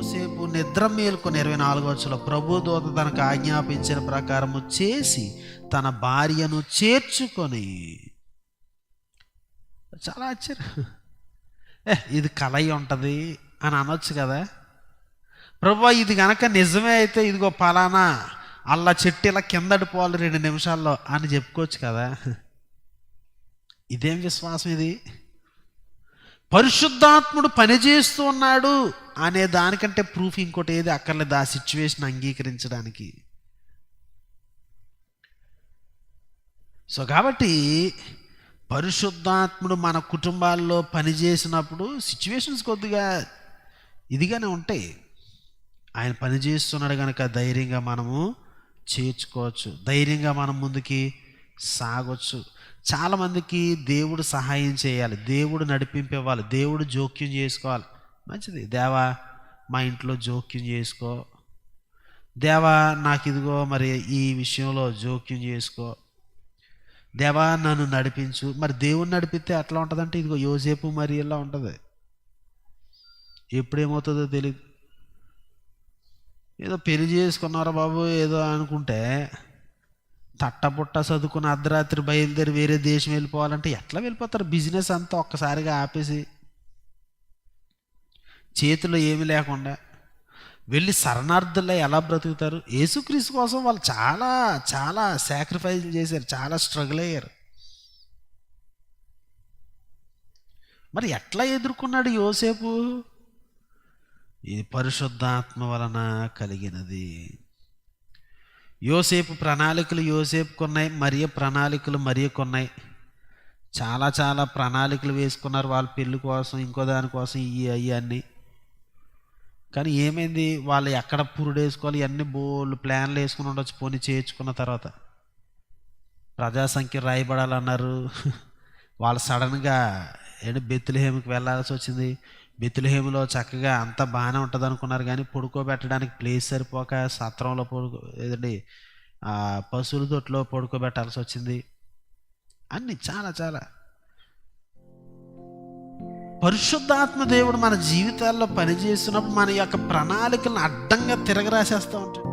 యోసేపు నిద్ర మేల్కొని ఇరవై నాలుగో వచ్చలో ప్రభు దూత తనకు ఆజ్ఞాపించిన ప్రకారము చేసి తన భార్యను చేర్చుకొని. చాలా ఆశ్చర్యం. ఏ ఇది కలయి ఉంటుంది అని అనొచ్చు కదా. ప్రభు ఇది కనుక నిజమే అయితే ఇదిగో పలానా అల్ల చెట్టు ఇలా కిందడిపోవాలి రెండు నిమిషాల్లో అని చెప్పుకోవచ్చు కదా. ఇదేం విశ్వాసం ఇది? పరిశుద్ధాత్ముడు పనిచేస్తూ ఉన్నాడు అనే దానికంటే ప్రూఫ్ ఇంకోటి ఏది అక్కర్లేదు ఆ సిచ్యువేషన్ అంగీకరించడానికి. సో కాబట్టి పరిశుద్ధాత్ముడు మన కుటుంబాల్లో పనిచేసినప్పుడు సిచ్యువేషన్స్ కొద్దిగా ఇదిగానే ఉంటాయి. ఆయన పని చేస్తున్నాడు కనుక ధైర్యంగా మనము చేర్చుకోవచ్చు. ధైర్యంగా మనం ముందుకి సాగొచ్చు. చాలామందికి దేవుడు సహాయం చేయాలి దేవుడు నడిపింపివ్వాలి దేవుడు జోక్యం చేసుకోవాలి. మంచిది. దేవా మా ఇంట్లో జోక్యం చేసుకో. దేవా నాకు ఇదిగో మరి ఈ విషయంలో జోక్యం చేసుకో. దేవా నన్ను నడిపించు. మరి దేవుని నడిపితే ఎట్లా ఉంటుందంటే ఇదిగో యోసేపు మరి ఇలా ఉంటుంది. ఎప్పుడేమవుతుందో తెలియదు ఏదో పెళ్ళి చేసుకున్నారా బాబు ఏదో అనుకుంటే తట్టబుట్ట చదువుకుని అర్ధరాత్రి బయలుదేరి వేరే దేశం వెళ్ళిపోవాలంటే ఎట్లా వెళ్ళిపోతారు? బిజినెస్ అంతా ఒక్కసారిగా ఆపేసి చేతిలో ఏమీ లేకుండా వెళ్ళి శరణార్థుల్లో ఎలా బ్రతుకుతారు? యేసుక్రీస్తు కోసం వాళ్ళు చాలా చాలా సాక్రిఫైస్ చేశారు చాలా స్ట్రగుల్ అయ్యారు. మరి ఎట్లా ఎదుర్కొన్నాడు యోసేపు? ఇది పరిశుద్ధాత్మ వలన కలిగినది. యోసేపు ప్రణాళికలు యోసేపుకున్నాయి మరియ ప్రణాళికలు మరియకున్నాయి చాలా చాలా ప్రణాళికలు వేసుకున్నారు వాళ్ళ పెళ్ళి కోసం ఇంకో దానికోసం ఇవి అవి అన్నీ. కానీ ఏమైంది? వాళ్ళు ఎక్కడ పురుడు వేసుకోవాలి ఇవన్నీ బోళ్ళు ప్లాన్లు వేసుకుని ఉండొచ్చు పోనీ చేర్చుకున్న తర్వాత. ప్రజాసంఖ్య రాయబడాలన్నారు. వాళ్ళు సడన్గా ఏంటి బెత్తులహేమికి వెళ్ళాల్సి వచ్చింది. బెతులహేములో చక్కగా అంత బాగానే ఉంటుంది అనుకున్నారు కానీ పడుకోబెట్టడానికి ప్లేస్ సరిపోక సత్రంలో పడుకో ఏదండి పశువుల తొట్లో పడుకోబెట్టాల్సి వచ్చింది. అన్ని చాలా చాలా. పరిశుద్ధాత్మ దేవుడు మన జీవితాల్లో పనిచేస్తున్నప్పుడు మన యొక్క ప్రణాళికలను అడ్డంగా తిరగరాసేస్తూ ఉంటాడు.